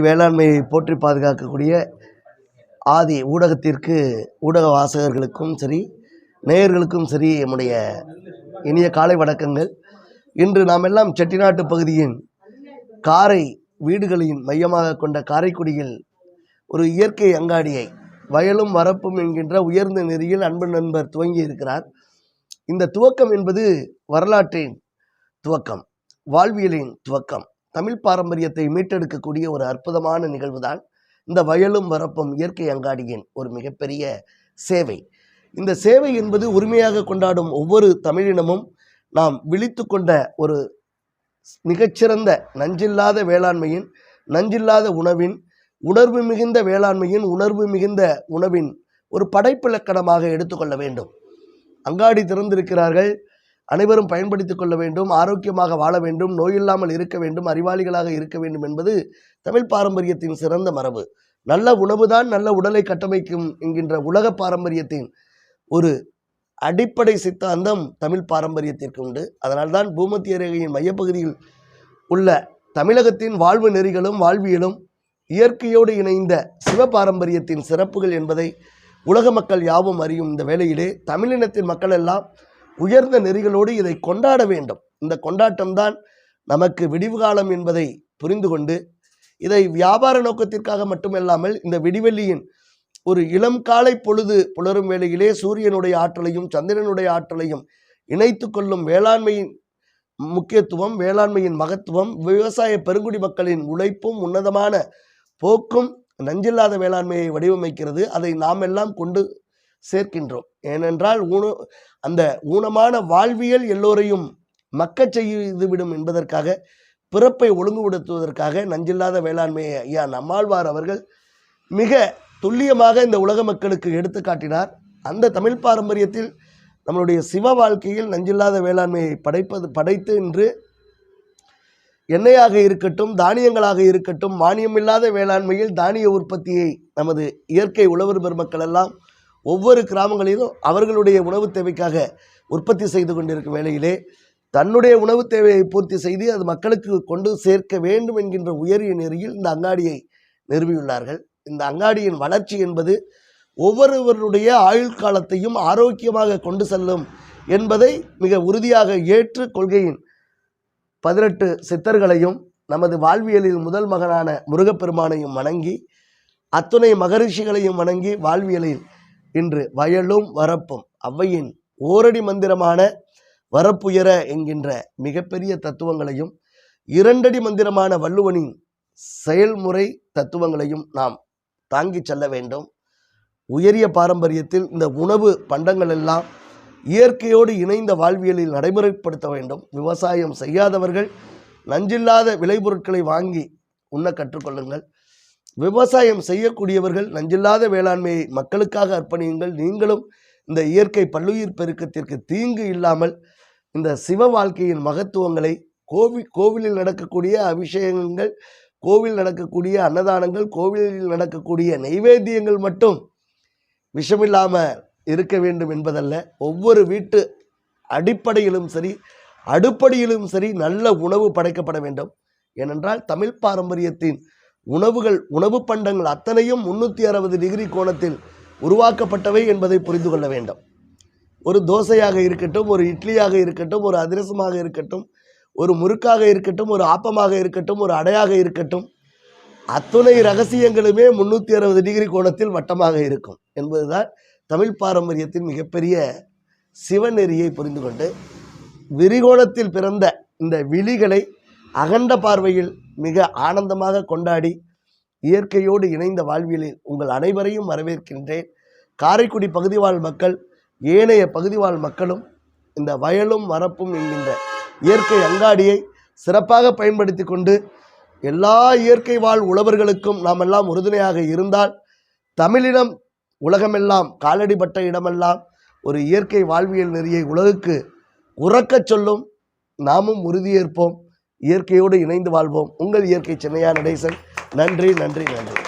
வேளாண்மையை போற்றி பாதுகாக்கக்கூடிய ஆதி ஊடகத்திற்கு ஊடக வாசகர்களுக்கும் சரி நேயர்களுக்கும் சரி நம்முடைய இனிய காலை வணக்கங்கள். இன்று நாம் எல்லாம் செட்டிநாட்டு பகுதியின் காரை வீடுகளின் மையமாக கொண்ட காரைக்குடியில் ஒரு இயற்கை அங்காடியை வயலும் வரப்பும் என்கின்ற உயர்ந்த நெறியில் அன்பு நண்பர் துவங்கி இருக்கிறார். இந்த துவக்கம் என்பது வரலாற்றின் துவக்கம் வாழ்வியலின் துவக்கம். தமிழ் பாரம்பரியத்தை மீட்டெடுக்கக்கூடிய ஒரு அற்புதமான நிகழ்வுதான் இந்த வயலும் வரப்பும் இயற்கை அங்காடியின் ஒரு மிகப்பெரிய சேவை. இந்த சேவை என்பது உரிமையாக கொண்டாடும் ஒவ்வொரு தமிழினமும் நாம் விழித்து கொண்ட ஒரு மிகச்சிறந்த நஞ்சில்லாத வேளாண்மையின் நஞ்சில்லாத உணவின் உணர்வு மிகுந்த வேளாண்மையின் உணர்வு மிகுந்த உணவின் ஒரு படைப்பிலக்கணமாக எடுத்துக்கொள்ள வேண்டும். அங்காடி திறந்திருக்கிறார்கள். அனைவரும் பயன்படுத்திக் கொள்ள வேண்டும் ஆரோக்கியமாக வாழ வேண்டும் நோயில்லாமல் இருக்க வேண்டும் அறிவாளிகளாக இருக்க வேண்டும் என்பது தமிழ் பாரம்பரியத்தின் சிறந்த மரபு. நல்ல உணவுதான் நல்ல உடலை கட்டமைக்கும் என்கின்ற உலக பாரம்பரியத்தின் ஒரு அடிப்படை சித்தாந்தம் தமிழ் பாரம்பரியத்திற்கு உண்டு. அதனால்தான் பூமத்திய ரேகையின் மையப்பகுதியில் உள்ள தமிழகத்தின் வாழ்வு நெறிகளும் வாழ்வியலும் இயற்கையோடு இணைந்த சிவ பாரம்பரியத்தின் சிறப்புகள் என்பதை உலக மக்கள் யாவும் அறியும் இந்த வேளையிலே. தமிழினத்தின் மக்கள் எல்லாம் உயர்ந்த நெறிகளோடு இதை கொண்டாட வேண்டும். இந்த கொண்டாட்டம்தான் நமக்கு விடிவு காலம் என்பதை புரிந்து கொண்டு இதை வியாபார நோக்கத்திற்காக மட்டுமல்லாமல் இந்த விடிவெள்ளியின் ஒரு இளம் காலை பொழுது புலரும் வேளையிலே சூரியனுடைய ஆற்றலையும் சந்திரனுடைய ஆற்றலையும் இணைத்து கொள்ளும் வேளாண்மையின் முக்கியத்துவம் வேளாண்மையின் மகத்துவம் விவசாய பெருங்குடி மக்களின் உழைப்பும் உன்னதமான போக்கும் நஞ்சில்லாத வேளாண்மையை வடிவமைக்கிறது. அதை நாம் எல்லாம் கொண்டு சேர்க்கின்றோம். ஏனென்றால் ஊன அந்த ஊனமான வாழ்வியல் எல்லோரையும் மக்கச் செய்துவிடும் என்பதற்காக பிறப்பை ஒழுங்குபடுத்துவதற்காக நஞ்சில்லாத வேளாண்மையை ஐயா நம்மாழ்வார் அவர்கள் மிக துல்லியமாக இந்த உலக மக்களுக்கு எடுத்து காட்டினார். அந்த தமிழ் பாரம்பரியத்தில் நம்மளுடைய சிவ வாழ்க்கையில் நஞ்சில்லாத வேளாண்மையை படைப்பது படைத்து இன்று எண்ணெயாக இருக்கட்டும் தானியங்களாக இருக்கட்டும் மானியமில்லாத வேளாண்மையில் தானிய உற்பத்தியை நமது இயற்கை உழவர் பெருமக்கள் எல்லாம் ஒவ்வொரு கிராமங்களிலும் அவர்களுடைய உணவு தேவைக்காக உற்பத்தி செய்து கொண்டிருக்கும் வேளையிலே தன்னுடைய உணவு தேவையை பூர்த்தி செய்து அது மக்களுக்கு கொண்டு சேர்க்க வேண்டும் என்கின்ற உயரிய நெறியில் இந்த அங்காடியை நிறுவியுள்ளார்கள். இந்த அங்காடியின் வளர்ச்சி என்பது ஒவ்வொருவருடைய ஆயுள் காலத்தையும் ஆரோக்கியமாக கொண்டு செல்லும் என்பதை மிக உறுதியாக ஏற்று கொள்கையின் பதினெட்டு சித்தர்களையும் நமது வாழ்வியலில் முதல் மகனான முருகப்பெருமானையும் வணங்கி அத்துணை மகரிஷிகளையும் வணங்கி வாழ்வியலில் இன்று வயலும் வரப்பும் அவ்வையின் ஓரடி மந்திரமான வரப்புயர என்கின்ற மிகப்பெரிய தத்துவங்களையும் இரண்டடி மந்திரமான வள்ளுவனின் செயல்முறை தத்துவங்களையும் நாம் தாங்கிச் செல்ல வேண்டும். உயரிய பாரம்பரியத்தில் இந்த உணவு பண்டங்கள் எல்லாம் இயற்கையோடு இணைந்த வாழ்வியலில் நடைமுறைப்படுத்த வேண்டும். விவசாயம் செய்யாதவர்கள் நஞ்சில்லாத விளைபொருட்களை வாங்கி உண்ண கற்றுக்கொள்ளுங்கள் விவசாயம் செய்யக்கூடியவர்கள் நஞ்சில்லாத வேளாண்மையை மக்களுக்காக அர்ப்பணியுங்கள். நீங்களும் இந்த இயற்கை பல்லுயிர் பெருக்கத்திற்கு தீங்கு இல்லாமல் இந்த சிவ வாழ்க்கையின் மகத்துவங்களை கோவி கோவிலில் நடக்கக்கூடிய அபிஷேகங்கள் கோவில் நடக்கக்கூடிய அன்னதானங்கள் கோவிலில் நடக்கக்கூடிய நைவேத்தியங்கள் மட்டும் விஷமில்லாமல் இருக்க வேண்டும் என்பதல்ல. ஒவ்வொரு வீட்டு அடிப்படையிலும் சரி அடுப்படியிலும் சரி நல்ல உணவு படைக்கப்பட வேண்டும். ஏனென்றால் தமிழ் பாரம்பரியத்தின் உணவுகள் உணவு பண்டங்கள் அத்தனையும் முந்நூற்றி அறுபது டிகிரி கோணத்தில் உருவாக்கப்பட்டவை என்பதை புரிந்து கொள்ள வேண்டும். ஒரு தோசையாக இருக்கட்டும் ஒரு இட்லியாக இருக்கட்டும் ஒரு அதிரசமாக இருக்கட்டும் ஒரு முறுக்காக இருக்கட்டும் ஒரு ஆப்பமாக இருக்கட்டும் ஒரு அடையாக இருக்கட்டும் அத்துணை ரகசியங்களுமே முன்னூற்றி அறுபது டிகிரி கோணத்தில் வட்டமாக இருக்கும் என்பதுதான் தமிழ் பாரம்பரியத்தின் மிகப்பெரிய சிவநெறியை புரிந்து கொண்டு விரிகோணத்தில் பிறந்த இந்த விழிகளை அகண்ட பார்வையில் மிக ஆனந்தமாக கொண்டாடி இயற்கையோடு இணைந்த வாழ்வியலில் உங்கள் அனைவரையும் வரவேற்கின்றேன். காரைக்குடி பகுதி வாழ் மக்கள் ஏனைய பகுதி வாழ் மக்களும் இந்த வயலும் மரப்பும் என்கின்ற இயற்கை அங்காடியை சிறப்பாக பயன்படுத்தி கொண்டு எல்லா இயற்கை வாழ் உழவர்களுக்கும் நாம் எல்லாம் உறுதுணையாக இருந்தால் தமிழினம் உலகமெல்லாம் காலடிப்பட்ட இடமெல்லாம் ஒரு இயற்கை வாழ்வியல் நெறியை உலகுக்கு உறக்கச் சொல்லும் நாமும் உறுதியேற்போம். இயற்கையோடு இணைந்து வாழ்வோம். உங்கள் இயற்கை சென்னையா நடேசன். நன்றி நன்றி நன்றி.